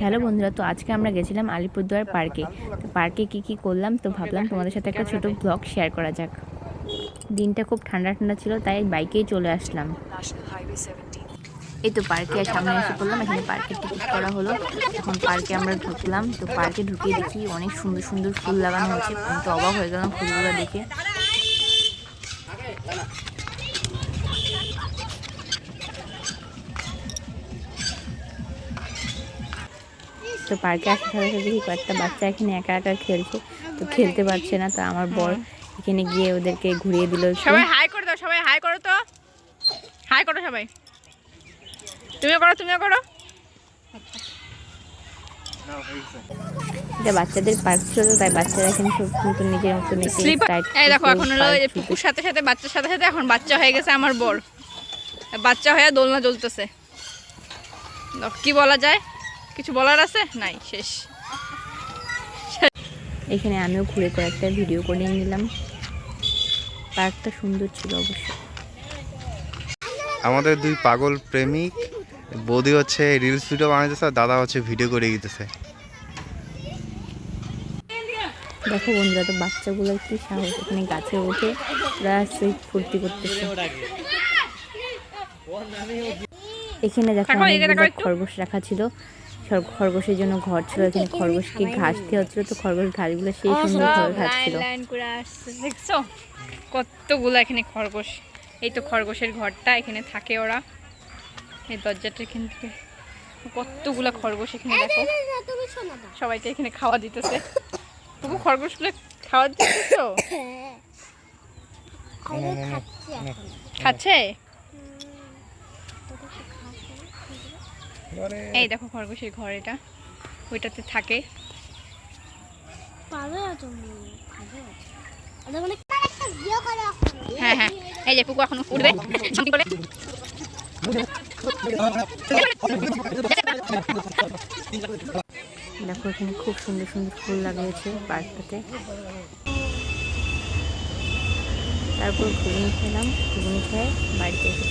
Hello বন্ধুরা, তো আজকে আমরা গেছিলাম আলিপুরদুয়ার পার্কে। তো পার্কে কি কি করলাম তো ভাবলাম তোমাদের সাথে একটা ছোট ব্লগ শেয়ার করা যাক। দিনটা খুব ঠান্ডা ঠান্ডা ছিল, তাই বাইকেই চলে আসলাম। এই তো পার্কে সামনে এসে পড়লাম, এখানে পার্কে টিকিট করা হলো। এখন পার্কে আমরা ঢুকলাম, তো পার্কে ঢুকে দেখি অনেক সুন্দর সুন্দর ফুল লাগানো হচ্ছে আমি তো অবাক হয়ে গেলাম ফুলগুলো দেখে। তো পার্কে আসার সাথে সাথে দেখি কয়েকটা বাচ্চা এখানে একা একা খেলছে তো খেলতে পারছে না তো আমার বর এখানে গিয়ে ওদেরকে ঘুরিয়ে দিল। সবাই হাই করে দাও সবাই হাই করো তো। হাই করো সবাই। তুমিও করো তুমিও করো। এটা বাচ্চাদের পার্ক ছিল তাই বাচ্চারা এখানে সব নিজের এই দেখো এখন হলো। পুকুর সাথে সাথে বাচ্চার সাথে সাথে এখন বাচ্চা হয়ে গেছে আমার বর। বাচ্চা হয়ে দোলনা জ্বলতেছে। কি বলা যায়? কিছু বলার আছে? নাই শেষ। এখানে আমিও ঘুরে কয়েকটা ভিডিও করে নিলাম। পার্কটা সুন্দর ছিল অবশ্য। আমাদের দুই পাগল প্রেমিক বৌদি হচ্ছে রিলস ভিডিও বানাইতেছে আর দাদা হচ্ছে ভিডিও করে দিতেছে। দেখো বন্ধুরা তো বাচ্চাগুলো কি সাহস? এখানে গাছে উঠে ওরা সেই ফুর্তি করতেছে। এখানে দেখো। খরগোশ রাখা ছিল। খরগোশের জন্য ঘর ছিল এখানে খরগোশকে ঘাস দেওয়া হচ্ছিল তো খরগোশ ঘাসগুলো সেই সুন্দর খাচ্ছিল। করে আসছে দেখছ? কতগুলো এখানে খরগোশ। এই তো খরগোশের ঘরটা এখানে থাকে ওরা। এই দরজাটা এখান থেকে। কতগুলো খরগোশ এখানে দেখো। সবাইকে এখানে খাওয়া দিতেছে। তবু খরগোশগুলো খাওয়া দিতেছো? খাচ্ছে? এই দেখো খরগোশের ঘর এটা। ওইটাতে থাকে। হ্যাঁ। হ্যাঁ এই যে পুকু এখন উঠবে। jumping করবে দেখো এখানে খুব সুন্দর সুন্দর ফুল লাগিয়েছে পার্কটাতে। তারপর ঘুগনি খেলাম। ঘুগনি খেয়ে বাড়িতে এসে